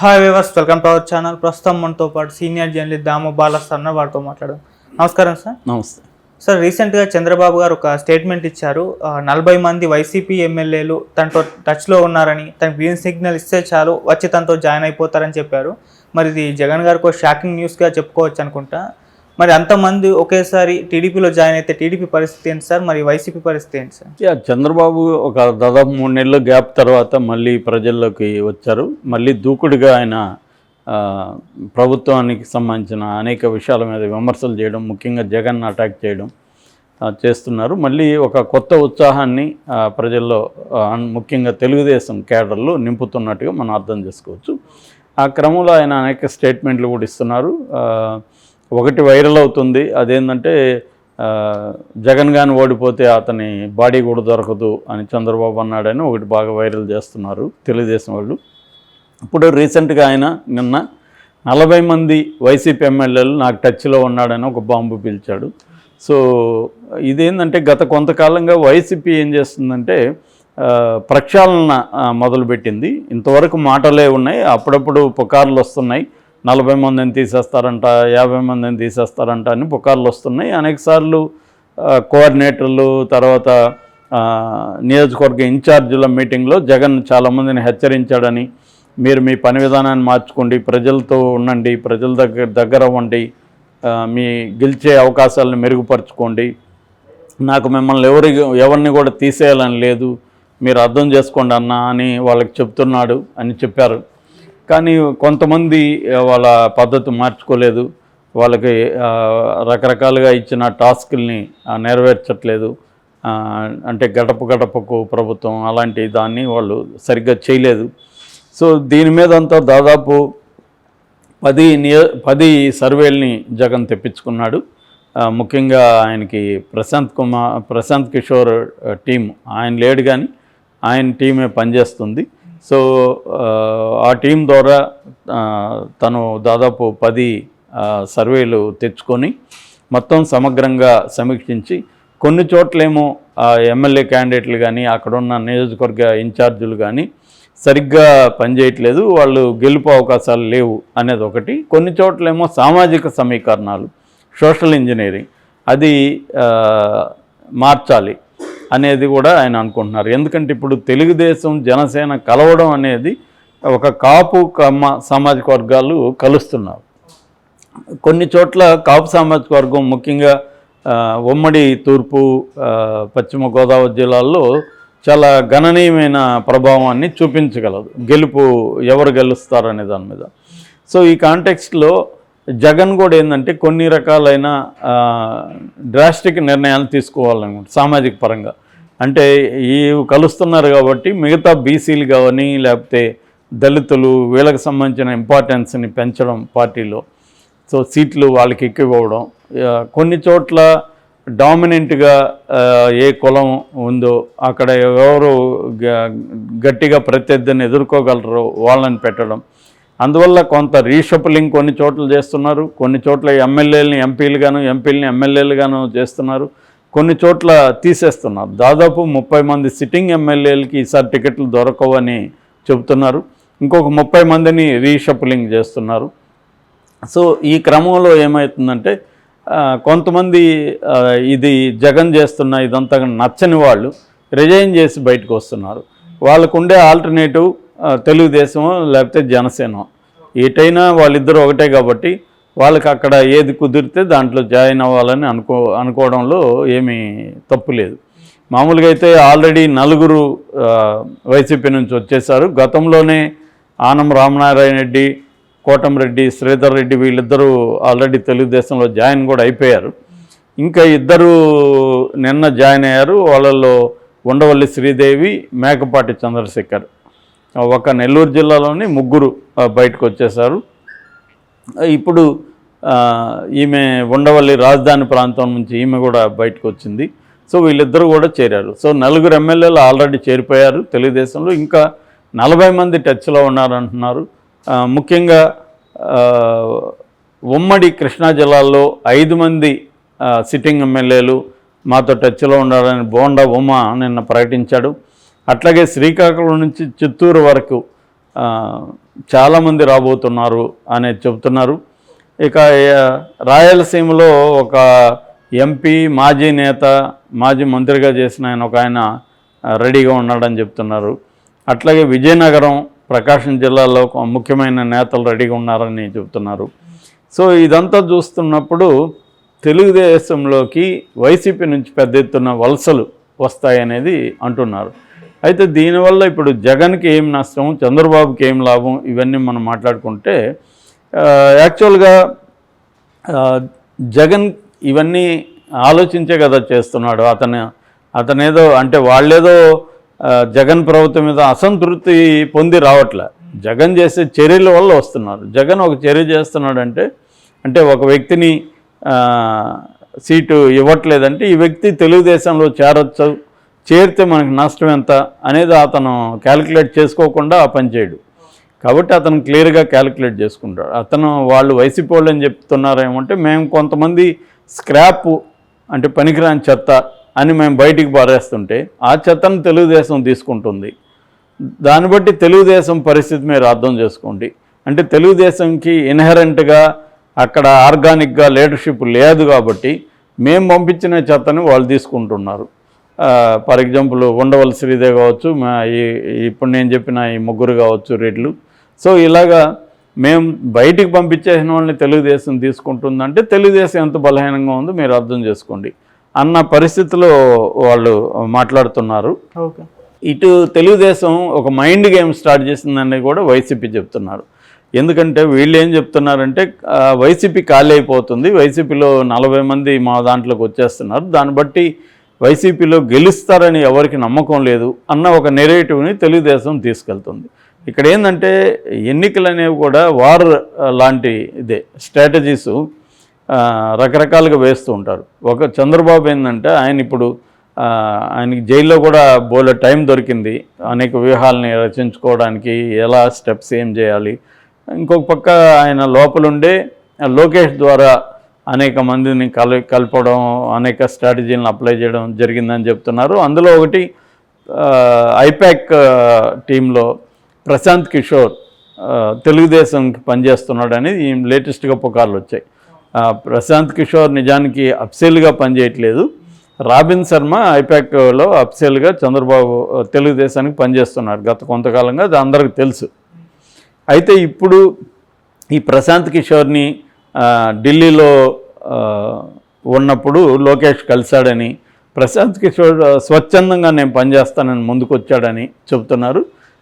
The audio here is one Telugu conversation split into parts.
Hi viewers welcome to our channel ప్రస్తుతం మనతో పాటు సీనియర్ జర్నలిస్ట్ దాము బాలస్ అన్న వారితో మాట్లాడడం నమస్కారం సార్. నమస్తే. సార్ రీసెంట్గా చంద్రబాబు గారు ఒక స్టేట్మెంట్ ఇచ్చారు. నలభై మంది వైసీపీ ఎమ్మెల్యేలు తనతో టచ్లో ఉన్నారని తనకు గ్రీన్ సిగ్నల్ ఇస్తే చాలు వచ్చి తనతో జాయిన్ అయిపోతారని చెప్పారు. మరి ఇది జగన్ గారికి షాకింగ్ న్యూస్గా చెప్పుకోవచ్చు అనుకుంటా. మరి అంతమంది ఒకేసారి టీడీపీలో జాయిన్ అయితే టీడీపీ పరిస్థితి ఏంటి సార్? మరి వైసీపీ పరిస్థితి ఏంటి సార్? చంద్రబాబు ఒక దాదాపు మూడు నెలల గ్యాప్ తర్వాత మళ్ళీ ప్రజల్లోకి వచ్చారు. మళ్ళీ దూకుడుగా ఆయన ప్రభుత్వానికి సంబంధించిన అనేక విషయాల మీద విమర్శలు చేయడం ముఖ్యంగా జగన్ అటాక్ చేయడం చేస్తున్నారు. మళ్ళీ ఒక కొత్త ఉత్సాహాన్ని ప్రజల్లో ముఖ్యంగా తెలుగుదేశం కేడర్లు నింపుతున్నట్టుగా మనం అర్థం చేసుకోవచ్చు. ఆ క్రమంలో ఆయన అనేక స్టేట్మెంట్లు కూడా ఇస్తున్నారు. ఒకటి వైరల్ అవుతుంది. అదేంటంటే జగన్ గాని ఓడిపోతే అతని బాడీ కూడా దొరకదు అని చంద్రబాబు అన్నాడని ఒకటి బాగా వైరల్ చేస్తున్నారు తెలుగుదేశం వాళ్ళు. ఇప్పుడు రీసెంట్గా ఆయన నిన్న నలభై మంది వైసీపీ ఎమ్మెల్యేలు నాకు టచ్లో ఉన్నాడని ఒక బాంబు పిలిచాడు. సో ఇదేంటంటే గత కొంతకాలంగా వైసీపీ ఏం చేస్తుందంటే ప్రక్షాళన మొదలుపెట్టింది. ఇంతవరకు మాటలే ఉన్నాయి. అప్పుడప్పుడు పుకార్లు వస్తున్నాయి. నలభై మందిని తీసేస్తారంట యాభై మందిని తీసేస్తారంట అని పుకార్లు వస్తున్నాయి. అనేకసార్లు కోఆర్డినేటర్లు తర్వాత నియోజకవర్గ ఇన్ఛార్జీల మీటింగ్లో జగన్ చాలామందిని హెచ్చరించాడని మీరు మీ పని విధానాన్ని మార్చుకోండి ప్రజలతో ఉండండి ప్రజల దగ్గర దగ్గర అవ్వండి మీ గెలిచే అవకాశాలను మెరుగుపరచుకోండి. నాకు మిమ్మల్ని ఎవరి ఎవరిని కూడా తీసేయాలని లేదు మీరు అర్థం చేసుకోండి అన్న అని వాళ్ళకి చెప్తున్నాడు అని చెప్పారు. కానీ కొంతమంది వాళ్ళ పద్ధతి మార్చుకోలేదు. వాళ్ళకి రకరకాలుగా ఇచ్చిన టాస్కుల్ని నెరవేర్చట్లేదు. అంటే గడప గడపకు ప్రభుత్వం అలాంటి దాన్ని వాళ్ళు సరిగ్గా చేయలేదు. సో దీని మీద అంతా దాదాపు పది నియ పది సర్వేల్ని జగన్ తెప్పించుకున్నాడు. ముఖ్యంగా ఆయనకి ప్రశాంత్ కుమార్ ప్రశాంత్ కిషోర్ టీం. ఆయన లేడు కానీ ఆయన టీమే పనిచేస్తుంది. సో ఆ, టీం ద్వారా తను దాదాపు పది సర్వేలు తెచ్చుకొని మొత్తం సమగ్రంగా సమీక్షించి కొన్ని చోట్లేమో ఆ ఎమ్మెల్యే క్యాండిడేట్లు కానీ అక్కడున్న నియోజకవర్గ ఇన్ఛార్జీలు కానీ సరిగ్గా పనిచేయట్లేదు. వాళ్ళు గెలుపు అవకాశాలు లేవు అనేది ఒకటి. కొన్ని చోట్లేమో సామాజిక సమీకరణాలు సోషల్ ఇంజనీరింగ్ అది మార్చాలి. అనేది కూడా ఆయన అనుకుంటున్నారు. ఎందుకంటే ఇప్పుడు తెలుగుదేశం జనసేన కలవడం అనేది ఒక కాపు కమ్మ సామాజిక వర్గాలు కలుస్తున్నారు. కొన్ని చోట్ల కాపు సామాజిక వర్గం ముఖ్యంగా ఉమ్మడి తూర్పు పశ్చిమ గోదావరి జిల్లాల్లో చాలా గణనీయమైన ప్రభావాన్ని చూపించగలదు. గెలుపు ఎవరు గెలుస్తారు దాని మీద. సో ఈ కాంటెక్స్ట్లో జగన్ కూడా ఏంటంటే కొన్ని రకాలైన డ్రాస్టిక్ నిర్ణయాలు తీసుకోవాలనుకుంటారు సామాజిక పరంగా. అంటే ఈ కలుస్తున్నారు కాబట్టి మిగతా బీసీలు కానీ లేకపోతే దళితులు వీళ్ళకి సంబంధించిన ఇంపార్టెన్స్ని పెంచడం పార్టీలో. సో సీట్లు వాళ్ళకి ఎక్కువ ఇవ్వడం కొన్ని చోట్ల డామినెంట్గా ఏ కులం ఉందో అక్కడ ఎవరు గ- గట్టిగా ప్రత్యర్థిని ఎదుర్కోగలరో వాళ్ళని పెట్టడం. అందువల్ల కొంత రీషఫలింగ్ కొన్ని చోట్ల చేస్తున్నారు. కొన్ని చోట్ల ఎమ్మెల్యేలని ఎంపీలుగాను ఎంపీలని ఎమ్మెల్యేలుగాను చేస్తున్నారు. కొన్ని చోట్ల తీసేస్తున్నారు. దాదాపు ముప్పై మంది సిట్టింగ్ ఎమ్మెల్యేలకి ఈసారి టికెట్లు దొరకవని చెబుతున్నారు. ఇంకొక ముప్పై మందిని రీషఫలింగ్ చేస్తున్నారు. సో ఈ క్రమంలో ఏమవుతుందంటే కొంతమంది ఇది జగన్ చేస్తున్న ఇదంతా నచ్చని వాళ్ళు రిజైన్ చేసి బయటకు వస్తున్నారు. వాళ్ళకు ఉండే ఆల్టర్నేటివ్ తెలుగుదేశం లేకపోతే జనసేన. ఎటైనా వాళ్ళిద్దరూ ఒకటే కాబట్టి వాళ్ళకి అక్కడ ఏది కుదిరితే దాంట్లో జాయిన్ అవ్వాలని అనుకో అనుకోవడంలో ఏమీ తప్పు లేదు. మామూలుగా అయితే ఆల్రెడీ నలుగురు వైసీపీ నుంచి వచ్చేసారు గతంలోనే ఆనం రామనారాయణ రెడ్డి కోటంరెడ్డి శ్రీధర్ రెడ్డి వీళ్ళిద్దరూ ఆల్రెడీ తెలుగుదేశంలో జాయిన్ కూడా అయిపోయారు. ఇంకా ఇద్దరు నిన్న జాయిన్ అయ్యారు. వాళ్ళల్లో ఉండవల్లి శ్రీదేవి మేకపాటి చంద్రశేఖర్. ఒక నెల్లూరు జిల్లాలోని ముగ్గురు బయటకు వచ్చేసారు ఇప్పుడు ఈమె ఉండవల్లి రాజధాని ప్రాంతం నుంచి ఈమె కూడా బయటకు వచ్చింది. సో వీళ్ళిద్దరూ కూడా చేరారు. సో నలుగురు ఎమ్మెల్యేలు ఆల్రెడీ చేరిపోయారు తెలుగుదేశంలో. ఇంకా నలభై మంది టచ్లో ఉన్నారంటున్నారు. ముఖ్యంగా ఉమ్మడి కృష్ణా జిల్లాలో ఐదు మంది సిట్టింగ్ ఎమ్మెల్యేలు మాతో టచ్లో ఉన్నారని బోండా ఉమ నిన్న ప్రకటించాడు. అట్లాగే శ్రీకాకుళం నుంచి చిత్తూరు వరకు చాలామంది రాబోతున్నారు అనేది చెబుతున్నారు. ఇక రాయలసీమలో ఒక ఎంపీ మాజీ నేత మాజీ మంత్రిగా చేసిన ఆయన ఒక ఆయన రెడీగా ఉన్నాడని చెప్తున్నారు. అట్లాగే విజయనగరం ప్రకాశం జిల్లాలో ముఖ్యమైన నేతలు రెడీగా ఉన్నారని చెబుతున్నారు. సో ఇదంతా చూస్తున్నప్పుడు తెలుగుదేశంలోకి వైసీపీ నుంచి పెద్ద ఎత్తున వలసలు వస్తాయనేది అంటున్నారు. అయితే దీనివల్ల ఇప్పుడు జగన్కి ఏం నష్టం చంద్రబాబుకి ఏం లాభం ఇవన్నీ మనం మాట్లాడుకుంటే యాక్చువల్గా జగన్ ఇవన్నీ ఆలోచించే కదా చేస్తున్నాడు. అతను అతనేదో అంటే వాళ్ళేదో జగన్ ప్రభుత్వం మీద అసంతృప్తి పొంది రావట్లే. జగన్ చేసే చర్యల వల్ల వస్తున్నారు. జగన్ ఒక చర్య చేస్తున్నాడంటే అంటే ఒక వ్యక్తిని సీటు ఇవ్వట్లేదంటే ఈ వ్యక్తి తెలుగుదేశంలో చేరొచ్చు చేరితే మనకు నష్టం ఎంత అనేది అతను క్యాలిక్యులేట్ చేసుకోకుండా ఆ పని చేయడు. కాబట్టి అతను క్లియర్గా క్యాలిక్యులేట్ చేసుకుంటాడు. అతను వాళ్ళు వైసీపీ వాళ్ళు అని చెప్తున్నారేమంటే మేము కొంతమంది స్క్రాప్ అంటే పనికిరాని చెత్త అని మేము బయటికి పారేస్తుంటే ఆ చెత్తను తెలుగుదేశం తీసుకుంటుంది. దాన్ని బట్టి తెలుగుదేశం పరిస్థితి మీరు అర్థం చేసుకోండి. అంటే తెలుగుదేశంకి ఇన్హెరెంట్గా అక్కడ ఆర్గానిక్గా లీడర్షిప్ లేదు కాబట్టి మేము పంపించిన చెత్తని వాళ్ళు తీసుకుంటున్నారు. ఫర్ ఎగ్జాంపుల్ ఉండవల్లి శ్రీదే కావచ్చు మా ఈ ఇప్పుడు నేను చెప్పిన ఈ ముగ్గురు కావచ్చు రెడ్లు. సో ఇలాగా మేము బయటికి పంపించేసిన వాళ్ళని తెలుగుదేశం తీసుకుంటుందంటే తెలుగుదేశం ఎంత బలహీనంగా ఉందో మీరు అర్థం చేసుకోండి. అన్న పరిస్థితిలో వాళ్ళు మాట్లాడుతున్నారు. ఇటు తెలుగుదేశం ఒక మైండ్ గేమ్ స్టార్ట్ చేసిందని కూడా వైసీపీ చెప్తున్నారు. ఎందుకంటే వీళ్ళు ఏం చెప్తున్నారంటే వైసీపీ ఖాళీ అయిపోతుంది. వైసీపీలో నలభై మంది మా దాంట్లోకి వచ్చేస్తున్నారు. దాన్ని బట్టి వైసీపీలో గెలుస్తారని ఎవరికి నమ్మకం లేదు అన్న ఒక నెరేటివ్ని తెలుగుదేశం తీసుకెళ్తుంది. ఇక్కడ ఏంటంటే ఎన్నికలు అనేవి కూడా వార్ లాంటి ఇదే స్ట్రాటజీస్ రకరకాలుగా వేస్తూ ఉంటారు. ఒక చంద్రబాబు ఏంటంటే ఆయన ఇప్పుడు ఆయనకి జైల్లో కూడా బోలే టైం దొరికింది. అనేక వ్యూహాలని రచించుకోవడానికి ఎలా స్టెప్స్ ఏం చేయాలి. ఇంకొక పక్క ఆయన లోపలుండే లోకేష్ ద్వారా అనేక మందిని కల కలపడం అనేక స్ట్రాటజీలను అప్లై చేయడం జరిగిందని చెప్తున్నారు. అందులో ఒకటి ఐపాక్ టీంలో ప్రశాంత్ కిషోర్ తెలుగుదేశంకి పనిచేస్తున్నాడని ఈ లేటెస్ట్గా పుకార్లు వచ్చాయి. ప్రశాంత్ కిషోర్ నిజానికి అప్సెల్గా పనిచేయట్లేదు. రాబిన్ శర్మ ఐపాక్లో అప్సెల్గా చంద్రబాబు తెలుగుదేశానికి పనిచేస్తున్నారు గత కొంతకాలంగా అది అందరికీ తెలుసు. అయితే ఇప్పుడు ఈ ప్రశాంత్ కిషోర్ని ఢిల్లీలో ఉన్నప్పుడు లోకేష్ కలిశాడని ప్రశాంత్ కిషోర్ స్వచ్ఛందంగా నేను పనిచేస్తానని ముందుకొచ్చాడని చెబుతున్నారు.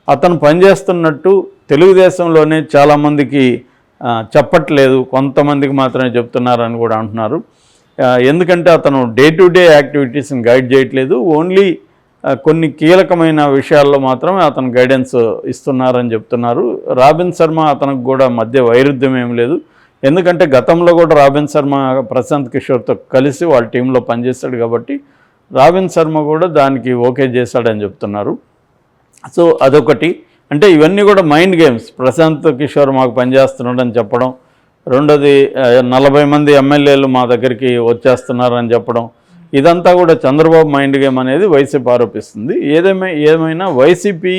అతను పనిచేస్తున్నట్టు తెలుగుదేశంలోనే చాలామందికి చెప్పట్లేదు. కొంతమందికి మాత్రమే చెప్తున్నారని కూడా అంటున్నారు. ఎందుకంటే అతను డే టు డే యాక్టివిటీస్ని గైడ్ చేయట్లేదు. ఓన్లీ కొన్ని కీలకమైన విషయాల్లో మాత్రమే అతను గైడెన్స్ ఇస్తున్నారని చెప్తున్నారు రాబిన్ శర్మ అతనికి కూడా మధ్య వైరుధ్యం ఏం లేదు. ఎందుకంటే గతంలో కూడా రాబిన్ శర్మ ప్రశాంత్ కిషోర్తో కలిసి వాళ్ళ టీంలో పనిచేస్తాడు కాబట్టి రాబిన్ శర్మ కూడా దానికి ఓకే చేశాడని చెప్తున్నారు. సో అదొకటి. అంటే ఇవన్నీ కూడా మైండ్ గేమ్స్. ప్రశాంత్ కిషోర్ మాకు పనిచేస్తున్నాడని చెప్పడం. రెండోది నలభై మంది ఎమ్మెల్యేలు మా దగ్గరికి వచ్చేస్తున్నారని చెప్పడం. ఇదంతా కూడా చంద్రబాబు మైండ్ గేమ్ అనేది వైసీపీ ఆరోపిస్తుంది. ఏదేమై ఏమైనా వైసీపీ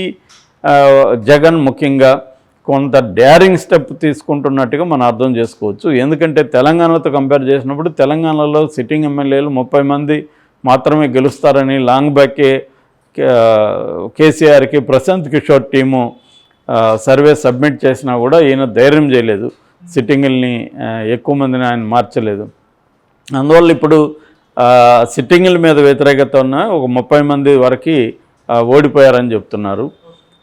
జగన్ ముఖ్యంగా కొంత డేరింగ్ స్టెప్ తీసుకుంటున్నట్టుగా మనం అర్థం చేసుకోవచ్చు. ఎందుకంటే తెలంగాణతో కంపేర్ చేసినప్పుడు తెలంగాణలో సిట్టింగ్ ఎమ్మెల్యేలు ముప్పై మంది మాత్రమే గెలుస్తారని లాంగ్ బ్యాకే కేసీఆర్కి Prashant Kishor team survey submit చేసినా కూడా ఈయన ధైర్యం చేయలేదు. సిట్టింగుల్ని ఎక్కువ మందిని ఆయన మార్చలేదు. అందువల్ల ఇప్పుడు సిట్టింగుల మీద వ్యతిరేకత ఉన్న ఒక ముప్పై మంది వరకు ఓడిపోయారని చెప్తున్నారు.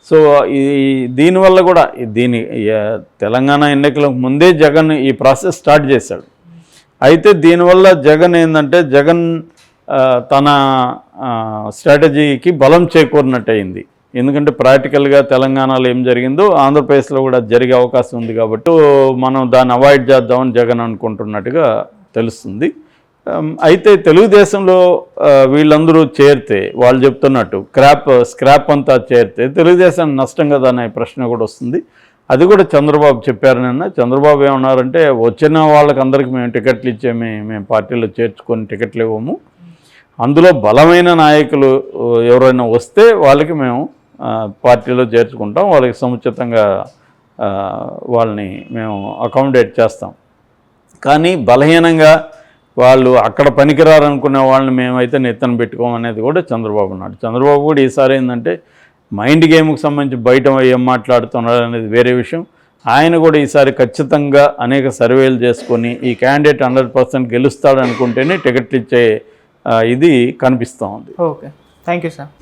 సో ఈ దీనివల్ల కూడా దీని తెలంగాణ ఎన్నికలకు ముందే జగన్ ఈ ప్రాసెస్ స్టార్ట్ చేశాడు. అయితే దీనివల్ల జగన్ ఏంటంటే జగన్ తన స్ట్రాటజీకి బలం చేకూరినట్టు అయింది ఎందుకంటే ప్రాక్టికల్గా తెలంగాణలో ఏం జరిగిందో ఆంధ్రప్రదేశ్లో కూడా జరిగే అవకాశం ఉంది కాబట్టి మనం దాన్ని అవాయిడ్ చేద్దామని జగన్ అనుకుంటున్నట్టుగా తెలుస్తుంది. Um, అయితే తెలుగుదేశంలో uh, వీళ్ళందరూ చేరితే వాళ్ళు చెప్తున్నట్టు క్రాప్ స్క్రాప్ అంతా చేరితే తెలుగుదేశం నష్టం కదా అనే ప్రశ్న కూడా వస్తుంది. అది కూడా చంద్రబాబు చెప్పారు నిన్న. చంద్రబాబు ఏమన్నారంటే వచ్చిన వాళ్ళకి అందరికి మేము టికెట్లు ఇచ్చేమి మేము పార్టీలో చేర్చుకొని టికెట్లు ఇవ్వము. అందులో బలమైన నాయకులు uh, ఎవరైనా వస్తే వాళ్ళకి మేము uh, పార్టీలో చేర్చుకుంటాం. వాళ్ళకి సముచితంగా వాళ్ళని మేము అకామిడేట్ చేస్తాం. కానీ బలహీనంగా వాళ్ళు అక్కడ పనికిరారనుకునే వాళ్ళని మేమైతే నెత్తన పెట్టుకోమనేది కూడా చంద్రబాబు నాయుడు. చంద్రబాబు కూడా ఈసారి ఏంటంటే మైండ్ గేమ్కి సంబంధించి బయట ఏం మాట్లాడుతున్నాడు అనేది వేరే విషయం. ఆయన కూడా ఈసారి ఖచ్చితంగా అనేక సర్వేలు చేసుకొని ఈ క్యాండిడేట్ హండ్రెడ్ పర్సెంట్ గెలుస్తాడు అనుకుంటేనే టికెట్లు ఇచ్చే ఇది కనిపిస్తూ ఉంది. ఓకే. Thank you sir.